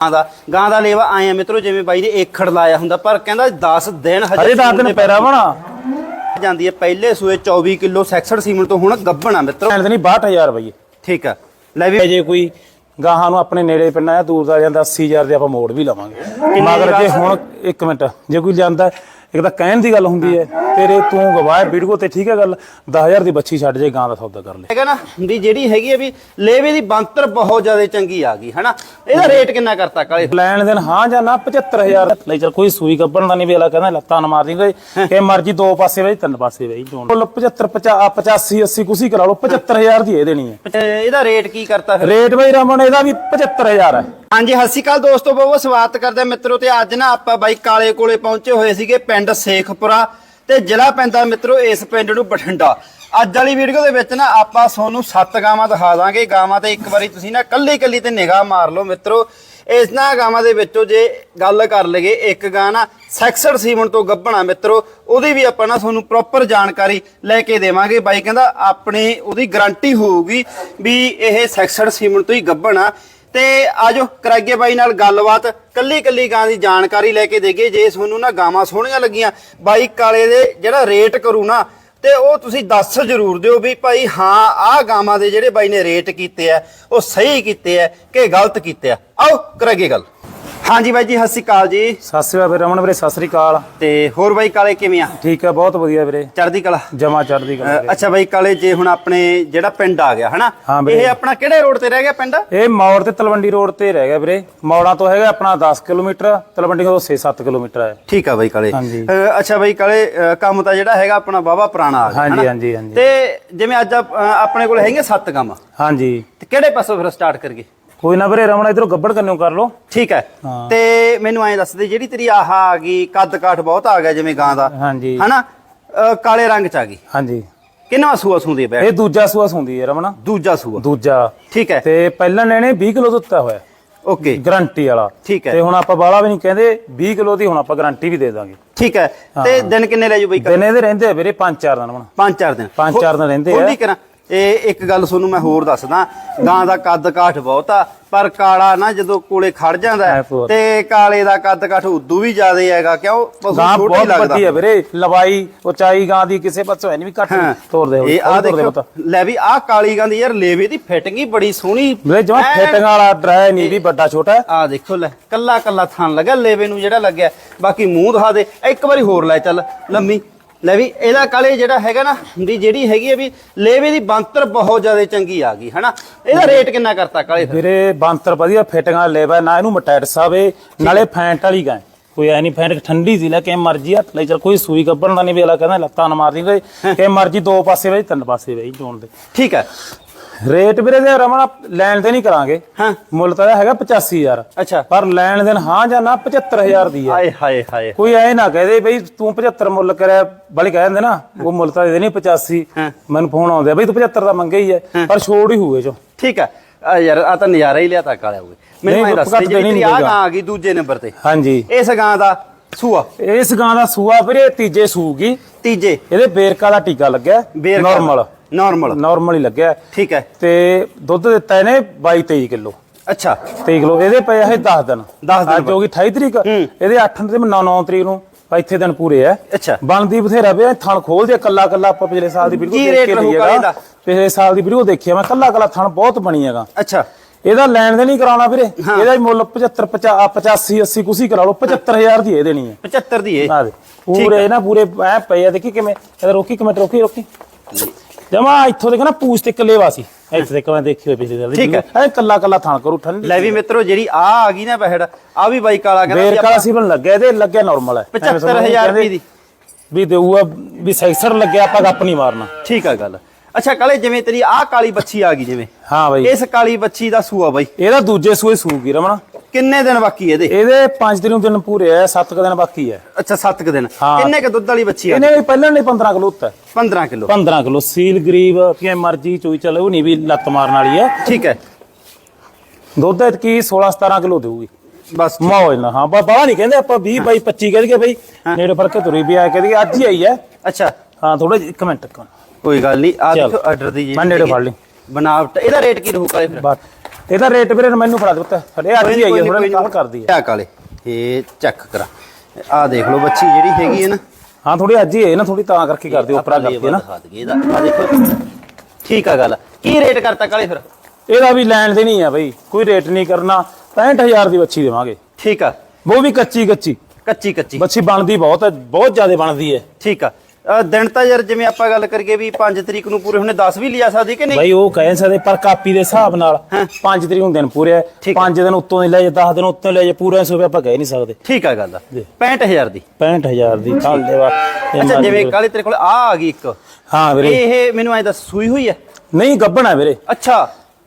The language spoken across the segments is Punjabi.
ਗਾਂ ਦਾ ਗਾਂ ਦਾ ਲੇਵਾ ਆਏ ਆ ਮਿੱਤਰੋ ਜਿਵੇਂ ਬਾਈ ਨੇ ਏਖੜ ਲਾਇਆ ਹੁੰਦਾ ਪਰ ਕਹਿੰਦਾ 10 ਦਿਨ ਹਜੇ 10 ਦਿਨ ਪੈਰਾ ਬਣਾ ਜਾਂਦੀ ਹੈ ਪਹਿਲੇ ਸੂਏ 24 ਕਿਲੋ ਸੈਕਸਡ ਸੀਮਨ ਤੋਂ ਹੁਣ ਗੱਭਣ ਆ ਮਿੱਤਰੋ। ਲੈਣ ਤੇ ਨਹੀਂ 62000 ਰੁਪਏ ਠੀਕ ਆ ਲੈ ਵੀ ਜੇ ਕੋਈ ਗਾਹਾਂ ਨੂੰ ਆਪਣੇ ਨੇੜੇ ਪਿੰਡਾਂ ਆ ਦੂਰ ਦਾ ਜਾਂਦਾ 80000 ਦੇ ਆਪਾਂ ਮੋੜ ਵੀ ਲਵਾਂਗੇ। ਮਗਰ ਜੇ ਹੁਣ ਇੱਕ ਮਿੰਟ ਜੇ ਕੋਈ ਜਾਂਦਾ ਇੱਕ ਤਾਂ ਕਹਿਣ ਦੀ ਗੱਲ ਹੁੰਦੀ ਹੈ ਤੇਰੇ ਤੂੰ ਗਵਾਹ ਵੀਡੀਓ ਤੇ ਠੀਕ ਹੈ ਗੱਲ 10000 ਦੀ ਬੱਚੀ ਛੱਡ ਜੇ ਗਾਂ ਦਾ ਸੌਦਾ ਕਰ ਲੈ। ਹੈਗਾ ਨਾ ਵੀ ਜਿਹੜੀ ਹੈਗੀ ਆ ਵੀ ਲੇਵੇ ਦੀ ਬੰਤਰ ਬਹੁਤ ਜ਼ਿਆਦਾ ਚੰਗੀ ਆ ਗਈ ਹਨਾ? ਇਹਦਾ ਰੇਟ ਕਿੰਨਾ ਕਰਤਾ ਕਾਲੇ? ਲੈਣ ਦੇਣ ਹਾਂ ਜਾਂ ਨਾ 75000 ਲਈ ਚਲ ਕੋਈ ਸੂਈ ਗੱਬਣ ਦਾ ਨਹੀਂ ਵੇਲਾ ਕਹਿੰਦਾ ਲੱਤਾਂ ਨਾ ਮਾਰ ਦਿੰਗੇ ਇਹ ਮਰਜ਼ੀ ਦੋ ਪਾਸੇ ਵੇ ਤਿੰਨ ਪਾਸੇ ਵੇ ਚੋਣ 75 85 80 ਕੁਸੀ ਕਰਾ ਲਓ 75000 ਦੀ ਇਹ ਦੇਣੀ ਹੈ। ਇਹਦਾ ਰੇਟ ਕੀ ਕਰਤਾ ਫਿਰ? ਰੇਟ ਬਈ ਰਮਨ ਇਹਦਾ ਵੀ 75000 ਹੈ। ਹਾਂਜੀ, ਸਤਿ ਸ਼੍ਰੀ ਅਕਾਲ ਦੋਸਤੋ, ਬਹੁਤ ਬਹੁਤ ਸਵਾਗਤ ਕਰਦੇ ਹਾਂ ਮਿੱਤਰੋ ਤੇ ਅੱਜ ਨਾ ਆਪਾਂ ਬਾਈ ਕਾਲੇ ਕੋਲੇ ਪਹੁੰਚੇ ਹੋਏ ਸੀਗੇ ਪਿੰਡ ਸੇਖਪੁਰਾ ਤੇ ਜ਼ਿਲ੍ਹਾ ਪੈਂਦਾ ਮਿੱਤਰੋ ਇਸ ਪਿੰਡ ਨੂੰ ਬਠਿੰਡਾ। ਅੱਜ ਵਾਲੀ ਵੀਡੀਓ ਦੇ ਵਿੱਚ ਨਾ ਆਪਾਂ ਤੁਹਾਨੂੰ ਸੱਤ ਗਾਵਾਂ ਦਿਖਾ ਦਾਂਗੇ। ਗਾਵਾਂ ਤੇ ਇੱਕ ਵਾਰੀ ਤੁਸੀਂ ਨਾ ਕੱਲੀ ਕੱਲੀ ਤੇ ਨਿਗਾਹ ਮਾਰ ਲਓ ਮਿੱਤਰੋ। ਇਸ ਨਾ ਗਾਵਾਂ ਦੇ ਵਿੱਚੋਂ ਜੇ ਗੱਲ ਕਰ ਲਈਏ, ਇੱਕ ਗਾਂ ਨਾ ਸੈਕਸਡ ਸੀਮਨ ਤੋਂ ਗੱਭਣਾ ਮਿੱਤਰੋ, ਉਹਦੀ ਵੀ ਆਪਾਂ ਨਾ ਤੁਹਾਨੂੰ ਪ੍ਰੋਪਰ ਜਾਣਕਾਰੀ ਲੈ ਕੇ ਦੇਵਾਂਗੇ। ਬਾਈ ਕਹਿੰਦਾ ਆਪਣੀ ਉਹਦੀ ਗਾਰੰਟੀ ਹੋਊਗੀ ਵੀ ਇਹ ਸੈਕਸਡ ਸੀਮਨ ਤੋਂ ਹੀ ਗੱਭਣਾ। ਤੇ ਆਜੋ ਕਰਾਈਏ ਬਾਈ ਨਾਲ ਗੱਲਬਾਤ। ਕੱਲੀ ਕੱਲੀ ਗਾਂ ਦੀ ਜਾਣਕਾਰੀ ਲੈ ਕੇ ਦੇਗੇ ਜੇ ਤੁਹਾਨੂੰ ਨਾ ਗਾਵਾਂ ਸੋਹਣੀਆਂ ਲੱਗੀਆਂ, ਬਾਈ ਕਾਲੇ ਦੇ ਜਿਹੜਾ ਰੇਟ ਕਰੂ ਨਾ, ਤੇ ਉਹ ਤੁਸੀਂ ਦੱਸ ਜ਼ਰੂਰ ਦਿਓ ਵੀ ਭਾਈ ਹਾਂ, ਆਹ ਗਾਵਾਂ ਦੇ ਜਿਹੜੇ ਬਾਈ ਨੇ ਰੇਟ ਕੀਤੇ ਆ, ਉਹ ਸਹੀ ਕੀਤੇ ਆ ਕਿ ਗਲਤ ਕੀਤੇ ਆ। ਆਓ, ਕਰਾਈਏ ਗੱਲ। ਹਾਂਜੀ ਬਾਈ ਜੀ ਸਤਿ ਸ਼੍ਰੀ ਅਕਾਲ ਜੀ। ਸਤਿ ਸ੍ਰੀ ਅਕਾਲ ਵੀਰੇ ਰਮਨ ਵੀਰੇ ਸਤਿ ਸ੍ਰੀ ਅਕਾਲ। ਤੇ ਹੋਰ ਬਾਈ ਕਾਲੇ ਕਿਵੇਂ ਆ? ਠੀਕ ਹੈ ਬਹੁਤ ਵਧੀਆ ਵੀਰੇ। ਚੜ੍ਹਦੀ ਕਲਾ? ਜਮਾ ਚੜਦੀ ਗੱਲ ਅ, ਅੱਛਾ ਬਾਈ ਕਾਲੇ ਜੇ ਹੁਣ ਆਪਣੇ ਜਿਹੜਾ ਪਿੰਡ ਆ ਗਿਆ ਹਨਾ। ਇਹ ਆਪਣਾ ਕਿਹੜੇ ਰੋਡ ਤੇ ਰਹਿ ਗਿਆ ਪਿੰਡ? ਇਹ ਮੌੜ ਤੇ ਤਲਵੰਡੀ ਰੋਡ ਤੇ ਰਹਿ ਗਿਆ ਵੀਰੇ। ਮੌੜਾਂ ਤੋਂ ਹੈਗਾ ਆਪਣਾ 10 ਕਿਲੋਮੀਟਰ ਤਲਵੰਡੀ ਤੋਂ 6-7 ਕਿਲੋਮੀਟਰ ਹੈ। ਠੀਕ ਆ ਬਾਈ ਕਾਲੇ। ਅੱਛਾ ਬਾਈ ਕਾਲੇ ਕੰਮ ਤਾਂ ਜਿਹੜਾ ਹੈਗਾ ਆਪਣਾ ਬਾਬਾ ਪੁਰਾਣਾ ਆ ਗਿਆ ਹਾਂਜੀ? ਹਾਂਜੀ, ਹਾਂਜੀ। ਤੇ ਜਿਵੇਂ ਅੱਜ ਆਪਣੇ ਕੋਲ ਹੈਗੇ ਸੱਤ ਕੰਮ। ਹਾਂਜੀ। ਤੇ ਕਿਹੜੇ ਪਾਸੋਂ ਫਿਰ ਸਟਾਰਟ ਕਰੀਏ? ਕੋਈ ਨਾ ਵੀਰੇ ਰਮਨ ਇਧਰੋਂ ਗੱਬੜ ਕੰਨਿਓ ਕਰ ਲੋ ਠੀਕ ਹੈ। ਤੇ ਮੈਨੂੰ ਐਂ ਦੱਸ ਦੇ ਜਿਹੜੀ ਤੇਰੀ ਆਹ ਆ ਗਈ ਕੱਦ ਕਾਠ ਬਹੁਤ ਆ ਗਿਆ ਜਿਵੇਂ ਗਾਂ ਦਾ। ਹਾਂਜੀ। ਹਨਾ? ਕਾਲੇ ਰੰਗ ਚ ਆ ਗਈ। ਹਾਂਜੀ। ਕਿੰਨਾ ਸੂਆ ਸੂੰਦੀ ਹੈ ਬੈ ਇਹ ਦੂਜਾ ਸੂਆ ਹੁੰਦੀ ਹੈ ਰਮਨ। ਦੂਜਾ ਸੂਆ। ਦੂਜਾ। ਠੀਕ ਹੈ। ਤੇ ਪਹਿਲਾਂ ਲੈਣੇ 20 ਕਿਲੋ ਦਿੱਤਾ ਹੋਇਆ। ਓਕੇ। ਗਾਰੰਟੀ ਵਾਲਾ। ਠੀਕ ਹੈ। ਤੇ ਹੁਣ ਆਪਾਂ ਬਾਲਾ ਵੀ ਨਹੀਂ ਕਹਿੰਦੇ 20 ਕਿਲੋ ਦੀ ਹੁਣ ਆਪਾਂ ਗਾਰੰਟੀ ਵੀ ਦੇ ਦਾਂਗੇ। ਠੀਕ ਹੈ। ਤੇ ਦਿਨ ਕਿੰਨੇ ਲੈ ਜੂ ਬਾਈ? ਦਿਨ ਇਹਦੇ ਰਹਿੰਦੇ ਆ ਵੀਰੇ 5-4 ਦਿਨ ਪੰਜ ਚਾਰ ਦਿਨ। ਪੰਜ ਚਾਰ ਦਿਨ ਰਹਿੰਦੇ ਆ। ਖੋਲੀ ਕਰਾਂ। ਇਹ ਇੱਕ ਗੱਲ ਤੁਹਾਨੂੰ ਮੈਂ ਹੋਰ ਦੱਸਦਾ ਗਾਂ ਦਾ ਕੱਦ ਕਾਠ ਬਹੁਤ ਆ ਪਰ ਕਾਲਾ ਨਾ ਜਦੋਂ ਕੋਲੇ ਖੜ ਜਾਂਦਾ ਹੈ। ਤੇ ਕਾਲੇ ਦਾ ਕੱਦ ਕਾਠ ਉਦੋਂ ਵੀ ਜ਼ਿਆਦਾ ਹੈਗਾ ਕਿਉਂ? ਪਸ਼ੂ ਗਾਂ ਛੋਟਾ ਹੀ ਬਹੁਤ ਲੱਗਦਾ। ਵੀਰੇ ਲਵਾਈ ਉਚਾਈ ਗਾਂ ਦੀ ਕਿਸੇ ਪਾਸੋਂ ਨਹੀਂ ਵੀ ਘੱਟ ਹਾਂ। ਤੋੜ ਦੇ ਇਹ ਆ ਦੇਖੋ ਲੈ ਵੀ ਆਹ ਕਾਲੀ ਗਾਂ ਦੀ ਯਾਰ ਲੇਵੇ ਦੀ ਫਿਟਿੰਗ ਹੀ ਬੜੀ ਸੋਹਣੀ। ਵੀਰੇ ਜਮਾ ਫਿੱਟਿੰਗ ਵਾਲਾ ਡਰਾਈ ਨਹੀਂ ਵੀ ਵੱਡਾ ਛੋਟਾ ਹੈ। ਆ ਦੇਖੋ ਲੈ ਕੱਲਾ ਕੱਲਾ ਥਣ ਲੱਗਾ ਲੇਵੇ ਨੂੰ ਜਿਹੜਾ ਲੱਗਿਆ। ਬਾਕੀ ਮੂੰਹ ਦਿਖਾ ਦੇ ਇੱਕ ਵਾਰੀ ਹੋਰ ਲੈ ਚੱਲ ਲੰਮੀ। ਲੈ ਵੀ ਇਹਦਾ ਕਾਲੇ ਜਿਹੜਾ ਹੈਗਾ ਨਾ ਦੀ ਜਿਹੜੀ ਹੈਗੀ ਹੈ ਵੀ ਲੇਵੇ ਦੀ ਬੰਤਰ ਬਹੁਤ ਜ਼ਿਆਦਾ ਚੰਗੀ ਆ ਗਈ ਹਨਾ? ਇਹਦਾ ਰੇਟ ਕਿੰਨਾ ਕਰਤਾ ਕਾਲੇ ਫਿਰ? ਵੀਰੇ ਬਾਂਤਰ ਵਧੀਆ ਫਿਟਿੰਗ ਲੇਵਾ ਨਾ ਇਹਨੂੰ ਮਟੈਟ ਸਾਵੇ ਨਾਲੇ ਫੈਂਟ ਵਾਲੀ ਗਾਂ। ਕੋਈ ਐ ਨਹੀਂ ਫੈਂਟ ਠੰਡੀ ਸੀ ਲੈ ਕੇ ਮਰਜ਼ੀ ਹੱਥ ਲਈ ਚਲ ਕੋਈ ਸੂਈ ਗੱਬਣ ਦਾ ਨਹੀਂ ਵੇਲਾ ਕਹਿੰਦਾ ਲੱਤਾਂ ਨਾ ਮਾਰ ਦਿੰਗੇ ਕਿ ਮਰਜ਼ੀ ਦੋ ਪਾਸੇ ਵੇ ਤਿੰਨ ਪਾਸੇ ਵੇ ਚੋਣ ਦੇ। ਠੀਕ ਹੈ ਰੇਟ ਵੀਰੇ ਦੇ ਰਮਣ ਲੈਣ ਤੇ ਨਹੀਂ ਕਰਾਂਗੇ। ਹਾਂ। ਮੁੱਲ ਤਾਂ ਹੈਗਾ 85000 ਅੱਛਾ। ਪਰ ਲੈਣ ਦੇਣ ਹਾਂ ਜਾਂ ਨਾ 75000 ਦੀ ਹੈ। ਹਾਏ ਹਾਏ ਹਾਏ। ਕੋਈ ਐ ਨਾ ਕਹਦੇ ਬਈ ਤੂੰ 75 ਮੁੱਲ ਕਰਿਆ ਬਲੇ ਕਹਿ ਦਿੰਦੇ ਨਾ ਉਹ ਮੁੱਲ ਤਾਂ ਦੇ ਨਹੀਂ 85 ਹਾਂ। ਮੈਨੂੰ ਫੋਨ ਆਉਂਦੇ ਬਈ ਤੂੰ 75 ਦਾ ਮੰਗਿਆ ਹੀ ਹੈ ਪਰ ਛੋੜ ਹੀ ਹੋਏ ਚੋ। ਠੀਕ ਹੈ ਆ ਯਾਰ ਆ ਤਾਂ ਨਜ਼ਾਰਾ ਹੀ ਲਿਆ ਤਾ ਕਾਲਿਆ ਹੋਵੇ ਮੈਨੂੰ ਇਹ ਦੱਸ ਜਿਹੜੀ ਆ। ਗਾਂ ਆ ਗਈ ਦੂਜੇ ਨੰਬਰ ਤੇ। ਹਾਂਜੀ। ਇਸ ਗਾਂ ਦਾ ਸੂਆ। ਇਸ ਗਾਂ ਦਾ ਸੂਆ ਵੀਰੇ ਤੀਜੇ ਸੂਗੀ। ਤੀਜੇ। ਇਹਦੇ ਬੇਰਕਾ ਦਾ ਟੀਕਾ ਲੱਗਿਆ ਨਾਰਮਲ ਨਾਰਮਲ ਨਾਰਮਲ ਹੀ ਲੱਗਿਆ। ਠੀਕ ਹੈ। ਤੇ ਦੁੱਧ ਦਿੱਤਾ ਇਹਨੇ 22 23 ਕਿਲੋ। ਅੱਛਾ। 23 ਕਿਲੋ ਇਹਦੇ ਪਏ ਇਹ 10 ਦਿਨ। 10 ਦਿਨ ਅੱਜ ਹੋ ਗਈ 28 ਤਰੀਕ। ਇਹਦੇ 8 ਤੇ 9 9 ਤਰੀਕ ਨੂੰ ਇੱਥੇ ਦਿਨ ਪੂਰੇ ਆ। ਅੱਛਾ। ਬਣਦੀ ਬਥੇਰਾ ਵੇ ਥਣ ਖੋਲ ਦੇ ਕੱਲਾ ਕੱਲਾ ਆਪਾਂ ਪਿਛਲੇ ਸਾਲ ਦੀ ਵੀਡੀਓ ਦੇਖ ਕੇ ਲਈਏਗਾ? ਪਿਛਲੇ ਸਾਲ ਦੀ ਵੀਡੀਓ ਦੇਖੀ ਮੈਂ ਕੱਲਾ ਕੱਲਾ ਥਣ ਬਹੁਤ ਬਣੀ ਹੈਗਾ। ਅੱਛਾ। ਇਹਦਾ ਲੈਣ ਦੇ ਨਹੀਂ ਕਰਾਉਣਾ ਵੀਰੇ। ਇਹਦਾ ਹੀ ਮੁੱਲ 75 50 85 80 ਕੁਸੀ ਕਰਾ ਲਓ 75000 ਦੀ ਇਹ ਦੇਣੀ ਹੈ। 75 ਦੀ ਇਹ। ਪੂਰੇ ਨਾ ਪੂਰੇ ਐ ਪਏ ਆ ਦੇਖੀ ਕਿਵੇਂ ਇਹਦਾ ਰੋਕੀ ਕਿਵੇਂ ਰੋਕੀ ਰੋਕੀ। ਜਮਾ ਇੱਥੋਂ ਦੇਖ ਨਾ ਪੂਛ ਤੇ ਕੱਲੇ ਵਾਸੀ। ਇੱਥੇ ਤੇ ਕਿਵੇਂ ਦੇਖੀ ਹੋਈ ਪਿਛਲੇ ਦੀ। ਠੀਕ ਹੈ। ਐ ਕੱਲਾ ਕੱਲਾ ਥਣ ਕਰੂ ਠੰਡੀ ਲੈ ਵੀ ਮਿੱਤਰੋ ਜਿਹੜੀ ਆ ਆ ਗਈ ਨਾ ਬਹਿੜ ਆ ਵੀ ਬਾਈ ਕਾਲਾ ਕਹਿੰਦਾ ਬੇਰ ਵੀ ਕਾਲਾ ਸੀਵਨ ਲੱਗਿਆ ਇਹਦੇ ਲੱਗਿਆ ਨਾਰਮਲ ਹੈ। ਐਵੇਂ ਸਮਝ। 75000 ਰੁਪਏ ਦੀ। ਵੀ ਦੇਊਗਾ ਵੀ ਸੈਕਸਰ ਲੱਗਿਆ ਆਪਾਂ ਗੱਪ ਨਹੀਂ ਮਾਰਨਾ। ਠੀਕ ਆ ਗੱਲ। ਅੱਛਾ ਕਾਲੇ ਜਿਵੇਂ ਤੇਰੀ ਆ ਕਾਲੀ ਬੱਚੀ ਆ ਗਈ ਜਿਵੇਂ। ਹਾਂ ਬਾਈ। ਇਸ ਕਾਲੀ ਬੱਚੀ ਦਾ ਸੂਆ ਬਾਈ। ਇਹਦਾ ਦੂਜੇ ਸੂਏ ਸੂਗੀ ਰਮਣਾ। ਕਿੰਨੇ ਦਿਨ ਬਾਕੀ ਇਹਦੇ? ਇਹਦੇ 5 ਦਿਨ ਦਿਨ ਪੂਰੇ ਆ 7 ਦਿਨ ਬਾਕੀ ਹੈ। ਅੱਛਾ 7 ਕੁ ਦਿਨ। ਕਿੰਨੇ ਕ ਦੁੱਧ ਵਾਲੀ ਬੱਚੀ ਆ? ਇਹਨੇ ਵੀ ਪਹਿਲਾਂ ਨਹੀਂ 15 ਕਿਲੋ ਉੱਤਾ 15 ਕਿਲੋ। 15 ਕਿਲੋ। ਸੀਲ ਗਰੀਬ ਕਿਵੇਂ ਮਰਜ਼ੀ ਚੋਈ ਚੱਲੇ ਉਹ ਨਹੀਂ ਵੀ ਲੱਤ ਮਾਰਨ ਵਾਲੀ ਹੈ। ਠੀਕ ਹੈ। ਦੁੱਧ ਐਤਕੀ 16 17 ਕਿਲੋ ਦੇਊਗੀ। ਬਸ ਮੌਜ ਨਾ ਹਾਂ ਬਾ ਨਹੀਂ ਕਹਿੰਦੇ ਆਪਾਂ 20 ਬਾਈ 25 ਕਹਿ ਦਈਏ ਬਈ। ਨੇੜੇ ਫ਼ਰਕ ਕੇ ਤੁਰੀ ਵੀ ਆ ਕਹਿ ਦਈਏ ਅੱਜ ਹੀ ਆਈ ਹੈ। ਅੱਛਾ। ਹਾਂ ਥੋੜਾ ਮਿੰਟ ਇੱਕ ਮਿੰਟ। ਕੋਈ ਗੱਲ ਨਹੀਂ ਆ। ਦੇਖੋ ਆਰਡਰ ਦੀ ਮੈਂ ਨੇੜੇ ਫੜ ਲਈ। ਬਣਾਵਟ ਇਹਦਾ ਰੇਟ ਕੀ ਰਹੂ ਕਾਲੇ ਫਿਰ? ਇਹਦਾ ਰੇਟ ਵੀਰੇ ਮੈਨੂੰ ਫੜਾ ਦੇ ਪੁੱਤ। ਸਾਡੇ ਅੱਜ ਹੀ ਆਈ ਹੈ ਥੋੜਾ ਕੱਲ ਕਰਦੀ ਹੈ ਆ ਕਾਲੇ ਇਹ ਚੈੱਕ ਕਰਾ। ਆ ਦੇਖ ਲਓ ਬੱਚੀ ਜਿਹੜੀ ਹੈਗੀ ਹੈ ਨਾ। ਹਾਂ ਥੋੜੀ ਅੱਜ ਹੀ ਹੈ ਨਾ ਥੋੜੀ ਤਾਂ ਕਰਕੇ ਕਰਦੀ ਉਪਰਾ ਕਰਦੀ ਨਾ। ਇਹਦਾ। ਆ ਦੇਖੋ। ਠੀਕ ਆ ਗੱਲ। ਕੀ ਰੇਟ ਕਰਤਾ ਕਾਲੇ ਫਿਰ? ਇਹਦਾ ਵੀ ਲੈਣ ਦੇ ਨਹੀਂ ਆ ਬਈ। ਕੋਈ ਰੇਟ ਨਹੀਂ ਕਰਨਾ। 65000 ਦੀ ਬੱਚੀ ਦੇਵਾਂਗੇ। ਠੀਕ ਆ। ਉਹ ਵੀ ਕੱਚੀ ਕੱਚੀ ਕੱਚੀ ਕੱਚੀ ਬੱਚੀ ਬਣਦੀ ਬਹੁਤ ਹੈ ਬਹੁਤ ਜ਼ਿਆਦਾ ਬਣਦੀ ਹੈ। ਠੀਕ ਆ। ਅ, ਦਿਨ ਤਾਂ ਯਾਰ ਜਿਵੇਂ ਆਪਾਂ ਗੱਲ ਕਰੀਏ ਵੀ 5 ਤਰੀਕ ਨੂੰ ਪੂਰੇ ਹੁਣੇ 10 ਵੀ ਲਿਆ ਸਕਦੀ ਕਿ ਨਹੀਂ? ਬਈ ਉਹ ਕਹਿ ਸਕਦੇ ਪਰ ਕਾਪੀ ਦੇ ਹਿਸਾਬ ਨਾਲ 5 ਤਰੀਕ ਨੂੰ ਦਿਨ ਪੂਰੇ ਠੀਕ ਹੈ। 5 ਦਿਨ ਉੱਤੋਂ ਹੀ ਲੈ ਜਾ 10 ਦਿਨ ਉੱਤੋਂ ਲੈ ਜਾ ਪੂਰੇ ਸੋ ਆਪਾਂ ਕਹਿ ਨਹੀਂ ਸਕਦੇ। ਠੀਕ ਆ ਗੱਲ ਜੀ। 65000 ਦੀ। 65000 ਦੀ ਤਾਂ ਲੈਵਾ ਅੱਛਾ ਜਿਵੇਂ ਕਾਲੇ ਤੇਰੇ ਕੋਲ ਆ ਆ ਗਈ ਇੱਕ। ਹਾਂ ਵੀਰੇ। ਇਹ ਮੈਨੂੰ ਐ ਦੱਸ ਸੂਈ ਹੋਈ ਹੈ ਨਹੀਂ ਗੱਬਣਾ ਵੀਰੇ। ਅੱਛਾ।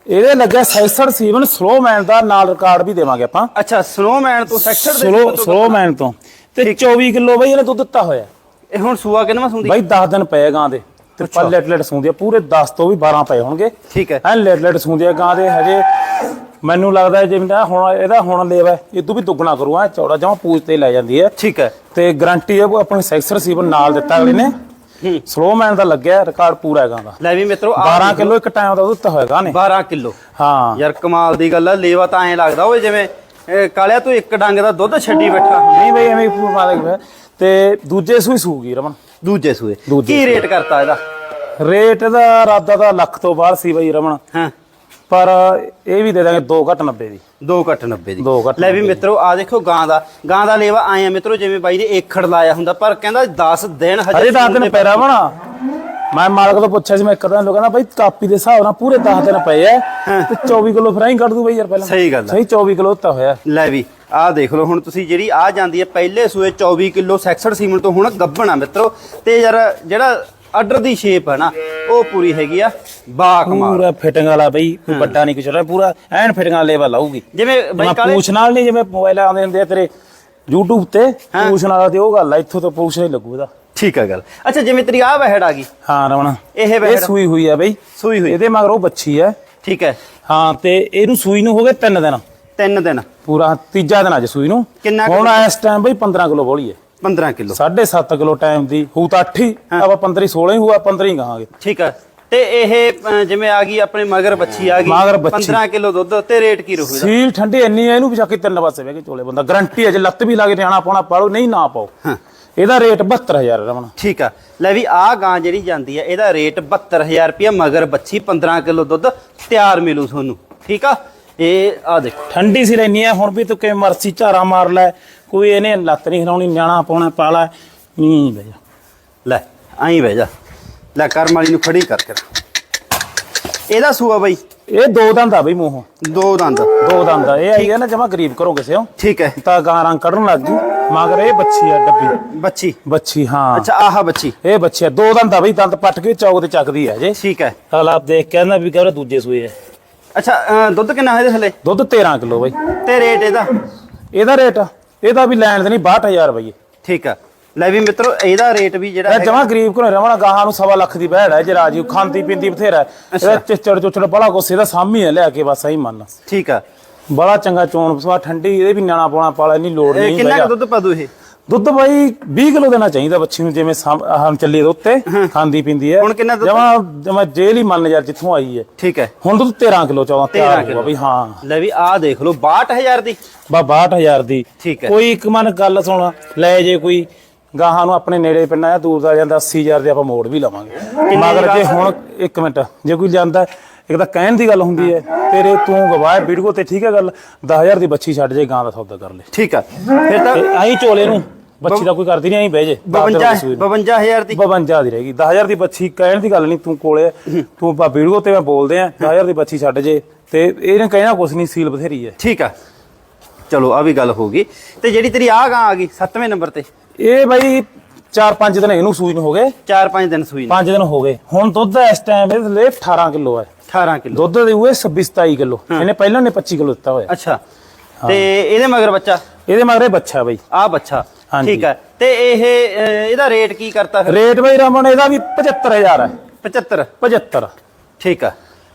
ਇਹਦੇ ਲੱਗਿਆ ਸੈਸੜ ਸੀਵਨ ਸਲੋਮੈਨ ਦਾ ਨਾਲ ਰਿਕਾਰਡ ਵੀ ਦੇਵਾਂਗੇ ਆਪਾਂ। ਅੱਛਾ ਸਨੋਮੈਨ ਤੋਂ ਸੈਕਟਰ ਦੇ ਸਲੋ ਸਲੋਮੈਨ ਤੋਂ ਤੇ। 24 ਕਿਲੋ ਬਈ ਇਹਨੇ ਦੁੱਧ ਦਿੱਤਾ ਹੋਇਆ। ਇਹ ਹੁਣ ਸੂਆ ਕਿੰਨਾ ਸੁੰਦੀ? ਬਾਈ 10 ਦਿਨ ਪਏ ਗਾਂ ਦੇ। ਤੇ ਪਰ ਲੈਟ ਲੈਟ ਸੂੰਦੀ ਆ। ਪੂਰੇ 10 ਤੋਂ ਵੀ 12 ਪਏ ਹੋਣਗੇ। ਠੀਕ ਹੈ। ਐ ਲੈਟ ਲੈਟ ਸੂੰਦੀ ਆ ਗਾਂ ਦੇ ਹਜੇ। ਮੈਨੂੰ ਲੱਗਦਾ ਜਿਵੇਂ ਨਾ ਹੁਣ ਇਹਦਾ ਹੁਣ ਲੇਵਾ ਇਹ ਤੋਂ ਵੀ ਦੁੱਗਣਾ ਕਰੂ ਐ ਚੌੜਾ ਜਮਾ ਪੂਜ ਤੇ ਲੈ ਜਾਂਦੀ ਹੈ। ਠੀਕ ਹੈ। ਤੇ ਗਾਰੰਟੀ ਹੈ ਉਹ ਆਪਣੇ ਸੈਕਸਰ ਸੀਵਨ ਨਾਲ ਦਿੱਤਾ ਅਗਲੇ ਨੇ। ਹੂੰ। ਸਲੋਮੈਨ ਦਾ ਲੱਗਿਆ ਰਿਕਾਰਡ ਪੂਰਾ ਹੈ ਗਾਂ ਦਾ। ਲੈ ਵੀ ਮਿੱਤਰੋ ਆ 12 ਕਿਲੋ ਇੱਕ ਟਾਈਮ ਦਾ ਦੁੱਧ ਹੋਏਗਾ ਨੇ 12 ਕਿਲੋ। ਹਾਂ। ਯਾਰ ਕਮਾਲ ਦੀ ਗੱਲ ਆ ਲੇਵਾ ਤਾਂ ਐਂ ਲੱਗਦਾ ਓਏ ਜਿਵੇਂ ਇਹ ਕਾਲਿਆ ਤੂੰ ਇੱਕ ਡੰਗ ਦਾ ਦੁੱਧ ਛੱਡੀ ਬੈਠਾ। ਨਹੀਂ ਬਈ ਐਵੇਂ ਪੂਰਾ ਮਾਲਕ ਹੈ ਤੇ ਦੂਜੇ ਸੂਈ ਸੂਗੀ ਰਮਨ। ਦੂਜੇ ਸੂਏ। ਦੂਜੇ ਕੀ ਰੇਟ ਕਰਤਾ ਇਹਦਾ? ਰੇਟ ਦਾ ਇਰਾਦਾ ਤਾਂ ਲੱਖ ਤੋਂ ਬਾਹਰ ਸੀ ਬਈ ਰਮਨ। ਹਾਂ। ਪਰ ਇਹ ਵੀ ਦੇ ਦਾਂਗੇ 2 ਘੱਟ 90 ਦੀ। 2 ਘੱਟ 90 ਦੀ। ਘੱਟ ਲੈ ਵੀ ਮਿੱਤਰੋ ਆ ਦੇਖੋ ਗਾਂ ਦਾ। ਗਾਂ ਦਾ ਲੇਵਾ ਆਏ ਆ ਮਿੱਤਰੋ ਜਿਵੇਂ ਬਾਈ ਨੇ ਏਖੜ ਲਾਇਆ ਹੁੰਦਾ ਪਰ ਕਹਿੰਦਾ 10 ਦਿਨ ਹਜੇ 10 ਦਿਨ ਪੈ ਰਮਨ ਮੈਂ ਮਾਲਕ ਤੋਂ ਪੁੱਛਿਆ ਸੀ ਮੈਂ ਇੱਕ ਦਿਨ ਲੋਕਾਂ ਕਹਿੰਦਾ ਬਈ ਕਾਪੀ ਦੇ ਹਿਸਾਬ ਨਾਲ ਪੂਰੇ 10 ਦਿਨ ਪਏ ਐ ਤੇ 24 ਕਿਲੋ ਫਰਾਈ ਕੱਢ ਦੂ ਬਈ ਯਾਰ ਪਹਿਲਾਂ। ਸਹੀ ਗੱਲ। ਸਹੀ 24 ਕਿਲੋ ਦਿੱਤਾ ਹੋਇਆ। ਲੈ ਵੀ ਆਹ ਦੇਖ ਲਓ ਹੁਣ ਤੁਸੀਂ ਜਿਹੜੀ ਆ ਜਾਂਦੀ ਹੈ ਪਹਿਲੇ ਸੂਏ 24 ਕਿਲੋ ਸੈਕਸਡ ਸੀਮਨ ਤੋਂ ਹੁਣ ਗੱਭਣ ਆ ਮਿੱਤਰੋ। ਤੇ ਯਾਰ ਜਿਹੜਾ ਆਰਡਰ ਦੀ ਸ਼ੇਪ ਹੈ ਨਾ ਉਹ ਪੂਰੀ ਹੈਗੀ ਆ ਬਾ ਕਮਾਲ ਪੂਰਾ ਫਿਟਿੰਗ ਵਾਲਾ ਬਈ ਕੋਈ ਵੱਡਾ ਨਹੀਂ ਕੁਛ ਰਿਹਾ ਪੂਰਾ ਐਨ ਫਿਟਿੰਗ ਵਾਲਾ ਲੈਵਲ ਆਊਗੀ। ਜਿਵੇਂ ਬਾਈ ਕਾਲੇ ਪੂਛ ਨਾਲ ਨਹੀਂ ਜਿਵੇਂ ਮੋਬਾਈਲ ਆਉਂਦੇ ਹੁੰਦੇ ਆ ਤੇਰੇ YouTube ਤੇ ਪੂਛ ਨਾਲ ਤੇ ਉਹ ਗੱਲ ਆ ਇੱਥੋਂ ਤੋਂ ਪੂਛ ਨਹੀਂ ਲੱਗੂ ਇਹਦਾ। ਠੀਕ ਆ ਗੱਲ। ਅੱਛਾ ਜਿਵੇਂ ਤੇਰੀ ਆ ਵਹਿੜ ਆ ਗਈ। ਹਾਂ ਰਮਨ। ਇਹ ਇਹ ਵਹਿੜ ਸੂਈ ਹੋਈ ਆ ਬਈ। ਸੂਈ ਹੋਈ। ਇਹਦੇ ਮਗਰ ਉਹ ਬੱਚੀ ਹੈ ਠੀਕ ਹੈ ਹਾਂ ਤੇ ਇਹਨੂੰ ਸੂਈ ਨੂੰ ਹੋ ਗਏ 3 ਦਿਨ। ਤਿੰਨ ਦਿਨ। ਪੂਰਾ ਤੀਜਾ ਦਿਨ ਅੱਜ ਸੂਈ ਨੂੰ। ਕਿੰਨਾ ਕੁ ਹੁਣ ਇਸ ਟਾਈਮ ਬਈ 15 ਕਿਲੋ ਬੋਲੀ ਹੈ 15 ਕਿਲੋ। 7.5 ਕਿਲੋ ਟਾਈਮ ਦੀ। ਹੂ ਤਾਂ 8 ਹੀ ਆਪਾਂ 15 16 ਹੀ ਹੋਆ 15 ਹੀ ਕਹਾਂਗੇ। ਠੀਕ ਆ। ਤੇ ਇਹ ਜਿਵੇਂ ਆ ਗਈ ਆਪਣੇ ਮਗਰ ਬੱਚੀ ਆ ਗਈ। ਮਗਰ ਬੱਚੀ। 15 ਕਿਲੋ ਦੁੱਧ ਤੇ ਰੇਟ ਕੀ ਰਹੂ ਇਹਦਾ ਸੀਲ ਠੰਡੀ ਇੰਨੀ ਹੈ ਇਹਨੂੰ ਵੀ ਚੱਕੀ ਤਿੰਨ ਪਾਸੇ ਬਹਿ ਕੇ ਚੋਲੇ ਬੰਦਾ। ਗਰੰਟੀ ਹੈ ਜੇ ਲੱਤ ਵੀ ਲਾ ਕੇ ਨਿਆਣਾ ਪਾਉਣਾ ਪਾਲੋ ਨਹੀਂ ਨਾ ਪਾਓ। ਹਾਂ। ਇਹਦਾ ਰੇਟ 72000 ਰਮਨ। ਠੀਕ ਆ। ਲੈ ਵੀ ਆ ਗਾਂ ਜਿਹੜੀ ਜਾਂਦੀ ਹੈ ਇਹਦਾ ਰੇਟ 72000 ਰੁਪਇਆ ਮਗਰ ਬੱਚੀ 15 ਕਿਲੋ ਦੁੱਧ ਤਿਆਰ ਮਿਲੂ ਤੁਹਾਨੂੰ। ਠੀਕ ਆ? ਇਹ ਆ ਦੇਖੋ। ਠੰਡੀ ਸੀ ਲੈਣੀ ਹੈ ਹੁਣ ਵੀ ਤੂੰ ਕਿਵੇਂ ਮਰਸੀ ਝਾਰਾ ਮਾਰ ਲੈ ਕੋਈ ਇਹਨੇ ਲੱਤ ਨਹੀਂ ਹਿਲਾਉਣੀ ਨਿਆਣਾ ਪਾਉਣਾ ਪਾਲਾ ਨਹੀਂ ਬਈ ਲੈ ਆਈ ਬਹਿ ਜਾ। ਲੈ ਕਰਮ ਵਾਲੀ ਨੂੰ ਖੜੀ ਕਰ ਕਰ ਇਹਦਾ ਸੂਆ ਬਾਈ। ਇਹ ਦੋ ਦੰਦ ਆ ਬਈ ਮੂੰਹੋਂ। ਦੋ ਦੰਦ। ਦੋ ਦੰਦ ਆ। ਇਹ ਆਈ ਹੈ ਨਾ ਜਮਾ ਗਰੀਬ ਕਰੋ ਕਿਸੇ ਹੋ। ਠੀਕ ਹੈ। ਤਾਂ ਗਾਂ ਰੰਗ ਕੱਢਣ ਲੱਗ ਜੂ। ਮਗਰ ਇਹ ਬੱਚੀ ਆ ਡੱਬੀ। ਬੱਚੀ। ਬੱਚੀ ਹਾਂ। ਅੱਛਾ ਆਹ ਬੱਚੀ। ਇਹ ਬੱਚੀ ਆ। ਦੋ ਦੰਦ ਆ ਬਈ ਦੰਦ ਪੱਟ ਕੇ ਚੌਕ ਤੇ ਚੱਕਦੀ ਆ ਜੇ। ਠੀਕ ਹੈ। ਅਗਲਾ ਦੇਖ ਕੇ ਕਹਿੰਦਾ ਵੀ ਕਹਿੰਦਾ ਦੂਜੇ ਸੂਏ ਆ। ਅੱਛਾ ਦੁੱਧ ਕਿੰਨਾ ਹੈ ਇਹਦੇ ਥੱਲੇ? ਦੁੱਧ 13 ਕਿਲੋ ਬਈ। ਤੇ ਰੇਟ ਇਹਦਾ? ਇਹਦਾ ਰੇਟ ਇਹਦਾ ਵੀ ਲੈਣ ਦੇ ਨਹੀਂ 62000 ਰੁਪਏ ਠੀਕ ਆ। ਲੈ ਵੀ ਮਿੱਤਰੋ ਇਹਦਾ ਰੇਟ ਵੀ ਜਿਹੜਾ ਇਹ ਜਮਾ ਗਰੀਬ ਘਰੋਂ ਰਵਣਾ ਗਾਹਾਂ ਨੂੰ ਸਵਾ ਲੱਖ ਦੀ ਬਹਿੜ ਹੈ ਜੇ ਰਾਜੂ ਖਾਂਦੀ ਪੀਂਦੀ ਬਥੇਰਾ ਹੈ। ਇਹਦਾ ਚਿੱਚੜ ਚੁੱਚੜ ਬੜਾ ਇਹਦਾ ਸਾਮੀ ਹੈ ਲਿਆ ਕੇ ਬਸ ਸਹੀ ਮੰਨ। ਠੀਕ ਆ। ਬੜਾ ਚੰਗਾ ਚੋਣ ਸਵਾ ਠੰਡੀ ਇਹਦੇ ਵੀ ਨਿਆਣਾ ਪਾਉਣਾ ਪਾਲਾ ਨਹੀਂ ਲੋੜ ਇਹ ਨਹੀਂ ਕਿੰਨਾ। ਦੁੱਧ ਪਾਦੂ ਇਹ? ਦੁੱਧ ਬਾਈ 20 ਕਿਲੋ ਦੇਣਾ ਚਾਹੀਦਾ ਬੱਚੀ ਨੂੰ ਜਿਵੇਂ ਆਹ ਚੱਲੀ ਦੁੱਧ ਤੇ ਖਾਂਦੀ ਪੀਂਦੀ ਹੈ। ਹੁਣ ਕਿੰਨਾ ਦੁੱਧ? ਜਮਾ ਜਮਾ ਜੇਲ ਹੀ ਮੰਨ ਯਾਰ ਜਿੱਥੋਂ ਆਈ ਹੈ। ਠੀਕ ਹੈ। ਹੁਣ ਦੁੱਧ 13 ਕਿਲੋ 14 13 ਤਿਆਰ ਕਿਲੋ। ਹੋਊਗਾ ਬਈ ਹਾਂ। ਲੈ ਵੀ ਆਹ ਦੇਖ ਲਓ 62000 ਦੀ। ਬਾ 62000 ਦੀ। ਠੀਕ ਹੈ। ਕੋਈ ਇੱਕ ਮਨ ਗੱਲ ਸੁਣ ਲੈ ਜੇ ਕੋਈ ਗਾਹਾਂ ਨੂੰ ਆਪਣੇ ਨੇੜੇ ਪਿੰਡਾਂ ਜਾਂ ਦੂਰ ਦਾ ਜਾਂਦਾ 80000 ਦੇ ਆਪਾਂ ਮੋੜ ਵੀ ਲਵਾਂਗੇ। ਮਗਰ ਜੇ ਹੁਣ ਇੱਕ ਮਿੰਟ ਜੇ ਕੋਈ ਜਾਂਦਾ ਇੱਕ ਤਾਂ ਕਹਿਣ ਦੀ ਗੱਲ ਹੁੰਦੀ ਹੈ ਤੇਰੇ ਤੂੰ ਗਵਾਹ ਵੀਡੀਓ ਤੇ ਠੀਕ ਹੈ ਗੱਲ 10000 ਦੀ ਬੱਚੀ ਛੱਡ ਜੇ ਗਾਂ ਦਾ ਸੌਦਾ ਕਰ ਲੈ। ਠੀਕ ਆ। ਫਿਰ ਤਾਂ ਆਈ ਝੋਲੇ ਨੂੰ ਬੱਚੀ ਦਾ ਕੋਈ ਕਰਦੀ ਨਹੀਂ ਆਈ ਬਹਿ ਜੇ 52 52000 ਦੀ 52 ਦੀ ਰਹੇਗੀ। 10000 ਦੀ ਬੱਚੀ ਕਹਿਣ ਦੀ ਗੱਲ ਨਹੀਂ ਤੂੰ ਕੋਲੇ। ਤੂੰ ਬਾ ਵੀਡੀਓ ਤੇ ਮੈਂ ਬੋਲਦੇ ਆ 10000 ਦੀ ਬੱਚੀ ਛੱਡ ਜੇ ਤੇ ਇਹਨੇ ਕਹਿਣਾ ਕੁਛ ਨਹੀਂ ਸੀਲ ਬਥੇਰੀ ਹੈ। ਠੀਕ ਆ। ਚਲੋ ਆ ਵੀ ਗੱਲ ਹੋ ਗਈ। ਤੇ ਜਿਹੜੀ ਤੇਰੀ ਆ ਗਾਂ ਆ ਗਈ 7ਵੇਂ ਨੰਬਰ ਤੇ। ਇਹ ਬਾਈ 4-5 ਦਿਨ ਇਹਨੂੰ ਸੂਈ ਨੂੰ ਹੋ ਗਏ। 4-5 ਦਿਨ ਸੂਈ ਨੇ। 5 ਦਿਨ ਹੋ ਗਏ। ਹੁਣ ਦੁੱਧ ਇਸ ਟਾਈਮ ਇਹਦੇ ਥੱਲੇ 18 ਕਿਲੋ ਹੈ। 18 ਕਿਲੋ। ਦੁੱਧ ਦੇ ਉਹ 26-27 ਕਿਲੋ। ਇਹਨੇ ਪਹਿਲਾਂ ਨੇ 25 ਕਿਲੋ ਦਿੱਤਾ ਹੋਇਆ। ਅੱਛਾ। ਤੇ ਇਹਦੇ ਮਗਰ ਬੱਚਾ? ਇਹਦੇ ਮਗਰ ਇਹ ਬੱਚਾ ਬਾਈ। ਆ ਬੱਚਾ। ਠੀਕ ਹੈ। ਤੇ ਇਹ ਇਹਦਾ ਰੇਟ ਕੀ ਕਰਤਾ ਫਿਰ? ਰੇਟ ਬਾਈ ਰਮਨ ਇਹਦਾ ਵੀ 75000 ਹੈ। 75 75 ਠੀਕ ਆ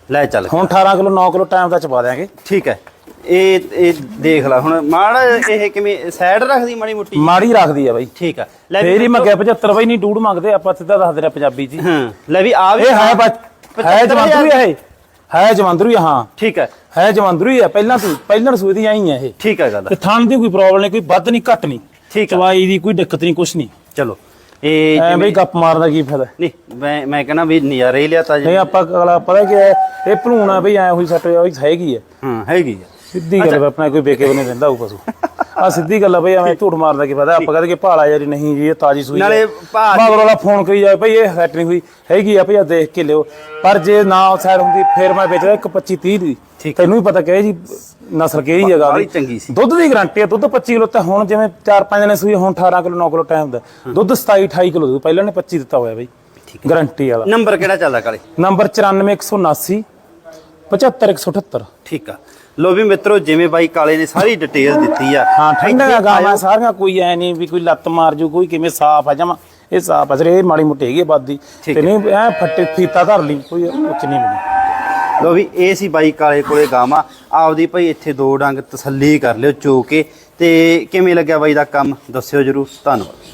ਲੈ ਚੱਲ। ਹੁਣ 18 ਕਿਲੋ 9 ਕਿਲੋ ਟਾਈਮ ਦਾ ਚਪਾ ਦਿਆਂਗੇ। ਠੀਕ ਹੈ। ਇਹ ਇਹ ਦੇਖ ਲੈ ਹੁਣ ਮਾੜਾ ਇਹ ਕਿਵੇਂ ਸਾਈਡ ਰੱਖਦੀ ਮਾੜੀ ਮੁੱਟੀ? ਮਾੜੀ ਰੱਖਦੀ ਆ ਬਾਈ। ਠੀਕ ਆ। ਲੈ ਫੇਰ ਹੀ ਮੰਗਿਆ 75 ਬਾਈ ਨਹੀਂ ਡੂੜ ਮੰਗਦੇ ਆਪਾਂ ਸਿੱਧਾ ਦੱਸ ਦੇਣਾ ਪੰਜਾਬੀ ਜੀ ਹਾਂ ਲੈ ਵੀ ਆ ਵੀ ਇਹ ਹੈ ਹੈ ਜਵੰਤ ਵੀ ਹੈ ਹੈ ਜਵੰਦਰੂ ਹੀ ਆ, ਹਾਂ। ਠੀਕ ਹੈ ਹੈ ਜਵੰਦਰੂ ਹੀ ਆ ਪਹਿਲਾਂ ਤੂੰ ਪਹਿਲਾਂ ਰਸੂਈ ਦੀ ਆਈ ਆ ਇਹ। ਠੀਕ ਹੈ ਗੱਲ ਤੇ ਥਣ ਦੀ ਕੋਈ ਪ੍ਰੋਬਲਮ ਨਹੀਂ ਕੋਈ ਵੱਧ ਨਹੀਂ ਘੱਟ ਨਹੀਂ। ਠੀਕ ਆ। ਚਵਾਈ ਦੀ ਕੋਈ ਦਿੱਕਤ ਨਹੀਂ ਕੁਛ ਨਹੀਂ। ਚਲੋ ਇਹ ਐ ਬਈ ਗੱਪ ਮਾਰਨ ਦਾ ਕੀ ਫਾਇਦਾ? ਨਹੀਂ ਮੈਂ ਮੈਂ ਕਹਿੰਦਾ ਵੀ ਨਜ਼ਾਰੇ ਹੀ ਲਿਆ ਤਾਂ ਜੀ। ਨਹੀਂ ਆਪਾਂ ਅਗਲਾ ਪਤਾ ਕੀ ਹੈ ਇਹ ਭਲੂਣਾ ਬਈ ਐ ਹੋਈ ਸੱਟ ਹੋਈ ਹੈਗੀ ਹੈ ਹਾਂ ਹੈਗੀ ਆ। ਸਿੱਧੀ ਗੱਲ ਆਪਣਾ ਕੋਈ ਬੇਕੇ ਬਨੇ ਰਹਿੰਦਾ ਹੋਊ ਪਸ਼ੂ ਆ ਸਿੱਧੀ ਗੱਲ ਆ ਬਈ ਐਵੇਂ ਝੂਠ ਮਾਰਦਾ ਕੀ ਫਾਇਦਾ? ਆਪਾਂ ਕਹਿੰਦੇ ਕਿ ਭਾਲਾ ਯਾਰੀ ਨਹੀਂ ਜੀ ਇਹ ਤਾਜੀ ਸੂਈ ਨਾਲੇ ਮਗਰ ਵਾਲਾ ਫੋਨ ਕਰੀ ਜਾਵੇ ਭਈ ਇਹ ਸੈੱਟ ਨਹੀਂ ਹੋਈ। ਹੈਗੀ ਆ ਭਈ ਆ ਦੇਖ ਕੇ ਲਿਓ। ਪਰ ਜੇ ਨਾ ਸਾਈਡ ਹੁੰਦੀ ਫੇਰ ਮੈਂ ਵੇਚਦਾ ਇੱਕ 25 30 ਦੀ। ਤੈਨੂੰ ਵੀ ਪਤਾ ਕਿ ਜੀ ਨਸਲ ਕਿਹੜੀ ਜਗ੍ਹਾ ਦੀ ਚੰਗੀ ਸੀ। ਦੁੱਧ ਦੀ ਗਾਰੰਟੀ ਹੈ ਦੁੱਧ 25 ਕਿਲੋ ਤੇ ਹੁਣ ਜਿਵੇਂ 4-5 ਦਿਨ ਸੂਈ ਹੁਣ 18 ਕਿਲੋ 9 ਕਿਲੋ ਟਾਈਮ ਦਾ ਦੁੱਧ 27 28 ਕਿਲੋ ਪਹਿਲਾਂ ਨੇ 25 ਦਿੱਤਾ ਹੋਇਆ ਬਈ ਗਾਰੰਟੀ ਵਾਲਾ। ਨੰਬਰ ਕਿਹੜਾ ਚੱਲਦਾ ਕਾਲੇ? ਨੰਬਰ 94179 75178 ਠੀਕ ਆ। ਲੋ ਵੀ ਮਿੱਤਰੋ ਜਿਵੇਂ ਬਾਈ ਕਾਲੇ ਨੇ ਸਾਰੀ ਡਿਟੇਲ ਦਿੱਤੀ ਆ। ਹਾਂ ਇੱਥੇ ਗਾਵਾਂ ਸਾਰੀਆਂ ਕੋਈ ਐ ਨਹੀਂ ਵੀ ਕੋਈ ਲੱਤ ਮਾਰ ਜੂ ਕੋਈ ਕਿਵੇਂ ਸਾਫ਼ ਆ ਜਾਵਾਂ। ਇਹ ਸਾਫ਼ ਆ ਸਿਰ ਇਹ ਮਾੜੀ ਮੋਟੀ ਹੈਗੀ ਬਾਦੀ। ਤੇ ਨਹੀਂ ਐ ਫੱਟੇ ਫੀਤਾ ਧਰ ਲਈ ਕੋਈ ਉੱਚ ਨਹੀਂ ਬਣੀ ਲੋ ਵੀ ਇਹ ਸੀ ਬਾਈ ਕਾਲੇ ਕੋਲੇ ਗਾਵਾਂ। ਆਪਦੀ ਭਾਈ ਇੱਥੇ ਦੋ ਡੰਗ ਤਸੱਲੀ ਕਰ ਲਿਓ ਚੋ ਕੇ। ਤੇ ਕਿਵੇਂ ਲੱਗਿਆ ਬਾਈ ਦਾ ਕੰਮ? ਦੱਸਿਓ ਜਰੂਰ। ਧੰਨਵਾਦ।